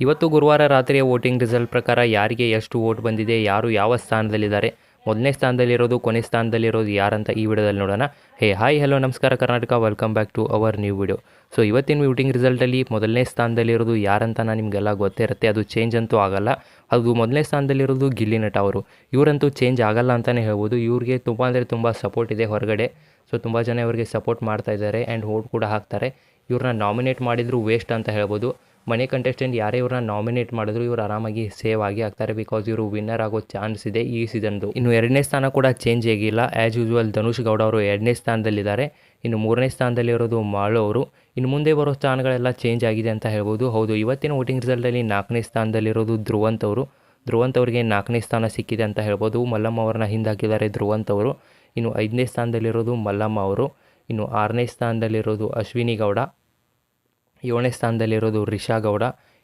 ಇವತ್ತು ಗುರುವಾರ ರಾತ್ರಿಯ ವೋಟಿಂಗ್ ರಿಸಲ್ಟ್ ಪ್ರಕಾರ ಯಾರಿಗೆ ಎಷ್ಟು ವೋಟ್ ಬಂದಿದೆ, ಯಾರು ಯಾವ ಸ್ಥಾನದಲ್ಲಿದ್ದಾರೆ, ಮೊದಲನೇ ಸ್ಥಾನದಲ್ಲಿರೋದು, ಕೊನೆ ಸ್ಥಾನದಲ್ಲಿರೋದು ಯಾರಂತ ಈ ವಿಡಿಯೋದಲ್ಲಿ ನೋಡೋಣ. ಹೇ, ಹಾಯ್, ಹಲೋ, ನಮಸ್ಕಾರ, Karnataka. Welcome back to our new video so ಇವತ್ತಿನ ವೋಟಿಂಗ್ ರಿಸಲ್ಟಲ್ಲಿ ಮೊದಲನೇ ಸ್ಥಾನದಲ್ಲಿರೋದು ಯಾರಂತ ನಾನು ನಿಮಗೆಲ್ಲ ಗೊತ್ತೇ ಇರುತ್ತೆ. ಅದು ಚೇಂಜ್ ಅಂತೂ ಆಗಲ್ಲ. ಅದು ಮೊದಲನೇ ಸ್ಥಾನದಲ್ಲಿರೋದು ಗಿಲ್ಲಿ ನಟ ಅವರು. ಇವರಂತೂ ಚೇಂಜ್ ಆಗಲ್ಲ ಅಂತಲೇ ಹೇಳ್ಬೋದು. ಇವ್ರಿಗೆ ತುಂಬ ಅಂದರೆ ತುಂಬ ಸಪೋರ್ಟ್ ಇದೆ ಹೊರಗಡೆ. ಸೊ ತುಂಬ ಜನ ಇವರಿಗೆ ಸಪೋರ್ಟ್ ಮಾಡ್ತಾ ಇದ್ದಾರೆ ಆ್ಯಂಡ್ ವೋಟ್ ಕೂಡ ಹಾಕ್ತಾರೆ. ಇವ್ರನ್ನ ನಾಮಿನೇಟ್ ಮಾಡಿದರೂ ವೇಸ್ಟ್ ಅಂತ ಹೇಳ್ಬೋದು. ಮನೆ ಕಂಟೆಸ್ಟೆಂಟ್ ಯಾರೇ ಇವ್ರನ್ನ ನಾಮಿನೇಟ್ ಮಾಡಿದ್ರು ಇವರು ಆರಾಮಾಗಿ ಸೇವ್ ಆಗಿ ಆಗ್ತಾರೆ ಬಿಕಾಸ್ ಇವರು ವಿನ್ನರ್ ಆಗೋ ಚಾನ್ಸ್ ಇದೆ ಈ ಸೀಸನ್ದು ಇನ್ನು ಎರಡನೇ ಸ್ಥಾನ ಕೂಡ ಚೇಂಜ್ ಆಗಿಲ್ಲ ಆ್ಯಸ್ ಯೂಶುವಲ್ ಧನುಷ್ ಗೌಡ ಅವರು ಎರಡನೇ ಸ್ಥಾನದಲ್ಲಿದ್ದಾರೆ. ಇನ್ನು ಮೂರನೇ ಸ್ಥಾನದಲ್ಲಿ ಇರೋದು ಮಾಳು ಅವರು. ಇನ್ನು ಮುಂದೆ ಬರೋ ಸ್ಥಾನಗಳೆಲ್ಲ ಚೇಂಜ್ ಆಗಿದೆ ಅಂತ ಹೇಳ್ಬೋದು. ಹೌದು, ಇವತ್ತಿನ ವೋಟಿಂಗ್ ರಿಸಲ್ಟಲ್ಲಿ ನಾಲ್ಕನೇ ಸ್ಥಾನದಲ್ಲಿರೋದು ಧ್ರುವಂತ್ ಅವರು. ಧ್ರುವಂತ್ ಅವರಿಗೆ ನಾಲ್ಕನೇ ಸ್ಥಾನ ಸಿಕ್ಕಿದೆ ಅಂತ ಹೇಳ್ಬೋದು. ಮಲ್ಲಮ್ಮ ಅವ್ರನ್ನ ಹಿಂದಾಕಿದ್ದಾರೆ ಧ್ರುವಂತ್ ಅವರು. ಇನ್ನು ಐದನೇ ಸ್ಥಾನದಲ್ಲಿರೋದು ಮಲ್ಲಮ್ಮ ಅವರು. ಇನ್ನು ಆರನೇ ಸ್ಥಾನದಲ್ಲಿರೋದು ಅಶ್ವಿನಿ ಗೌಡ. ಏಳನೇ ಸ್ಥಾನದಲ್ಲಿರೋದು ರಿಷಾ ಗೌಡ,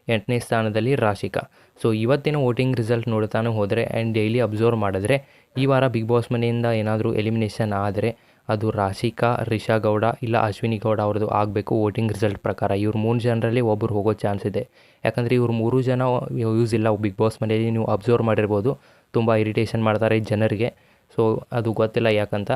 ಎಂಟನೇ ಸ್ಥಾನದಲ್ಲಿ ರಾಶಿಕಾ. ಸೊ ಇವತ್ತಿನ ವೋಟಿಂಗ್ ರಿಸಲ್ಟ್ ನೋಡ್ತಾನೆ ಹೋದರೆ ಆ್ಯಂಡ್ ಡೈಲಿ ಅಬ್ಸರ್ವ್ ಮಾಡಿದ್ರೆ ಈ ವಾರ ಬಿಗ್ ಬಾಸ್ ಮನೆಯಿಂದ ಏನಾದರೂ ಎಲಿಮಿನೇಷನ್ ಆದರೆ ಅದು ರಾಶಿಕಾ, ರಿಷಾ ಗೌಡ ಇಲ್ಲ ಅಶ್ವಿನಿ ಗೌಡ ಅವ್ರದ್ದು ಆಗಬೇಕು ವೋಟಿಂಗ್ ರಿಸಲ್ಟ್ ಪ್ರಕಾರ. ಇವ್ರು ಮೂರು ಜನರಲ್ಲಿ ಒಬ್ಬರು ಹೋಗೋ ಚಾನ್ಸ್ ಇದೆ. ಯಾಕಂದರೆ ಇವ್ರು ಮೂರು ಜನ ಯೂಸ್ ಇಲ್ಲ. ಬಿಗ್ ಬಾಸ್ ಮನೆಯಲ್ಲಿ ನೀವು ಅಬ್ಸರ್ವ್ ಮಾಡಿರ್ಬೋದು. ತುಂಬ ಇರಿಟೇಷನ್ ಮಾಡ್ತಾರೆ ಜನರಿಗೆ. ಸೊ ಅದು ಗೊತ್ತಿಲ್ಲ ಯಾಕಂತ.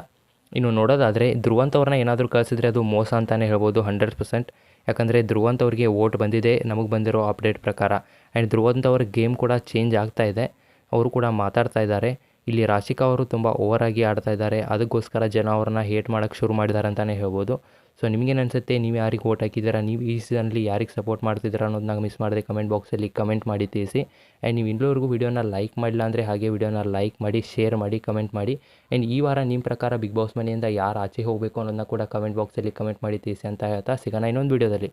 ಇನ್ನು ನೋಡೋದಾದರೆ ಧ್ರುವಂತವ್ರನ್ನ ಏನಾದರೂ ಕಳಿಸಿದ್ರೆ ಅದು ಮೋಸ ಅಂತಲೇ ಹೇಳ್ಬೋದು ಹಂಡ್ರೆಡ್ ಪರ್ಸೆಂಟ್. ಯಾಕಂದರೆ ಧ್ರುವಂತವ್ರಿಗೆ ವೋಟ್ ಬಂದಿದೆ, ನಮಗೆ ಬಂದಿರೋ ಅಪ್ಡೇಟ್ ಪ್ರಕಾರ. ಆ್ಯಂಡ್ ಧ್ರುವಂತವ್ರ ಗೇಮ್ ಕೂಡ ಚೇಂಜ್ ಆಗ್ತಾ ಇದೆ. ಅವರು ಕೂಡ ಮಾತಾಡ್ತಾ ಇದ್ದಾರೆ. ಇಲ್ಲಿ ರಾಶಿಕಾ ಅವರು ತುಂಬ ಓವರಾಗಿ ಆಡ್ತಾ ಇದ್ದಾರೆ. ಅದಕ್ಕೋಸ್ಕರ ಜನ ಅವ್ರನ್ನ ಹೇಟ್ ಮಾಡೋಕ್ಕೆ ಶುರು ಮಾಡಿದ್ದಾರೆ ಅಂತಲೇ ಹೇಳ್ಬೋದು. ಸೊ ನಿಮಗೇನು ಅನಿಸುತ್ತೆ? ನೀವು ಯಾರಿಗೆ ವೋಟ್ ಹಾಕಿದ್ದೀರಾ? ನೀವು ಈ ಸೀಸನಲ್ಲಿ ಯಾರಿಗೆ ಸಪೋರ್ಟ್ ಮಾಡ್ತಿದ್ದೀರಾ ಅನ್ನೋದನ್ನ ಮಿಸ್ ಮಾಡಿದೆ ಕಮೆಂಟ್ ಬಾಕ್ಸಲ್ಲಿ ಕಮೆಂಟ್ ಮಾಡಿ ತಿಳಿಸಿ. ಆ್ಯಂಡ್ ನೀವು ಇಲ್ಲಿವರೆಗೂ ವೀಡಿಯೋನ ಲೈಕ್ ಮಾಡಿಲ್ಲ ಅಂದರೆ ಹಾಗೆ ವೀಡಿಯೋನ ಲೈಕ್ ಮಾಡಿ ಶೇರ್ ಮಾಡಿ ಕಮೆಂಟ್ ಮಾಡಿ. ಆ್ಯಂಡ್ ಈ ವಾರ ನಿಮ್ಮ ಪ್ರಕಾರ ಬಿಗ್ ಬಾಸ್ ಮನೆಯಿಂದ ಯಾರು ಆಚೆ ಹೋಗಬೇಕು ಅನ್ನೋದನ್ನ ಕೂಡ ಕಮೆಂಟ್ ಬಾಕ್ಸಲ್ಲಿ ಕಮೆಂಟ್ ಮಾಡಿ ತಿಳಿಸಿ ಅಂತ ಹೇಳ್ತಾ ಸಿಗೋಣ ಇನ್ನೊಂದು ವೀಡಿಯೋದಲ್ಲಿ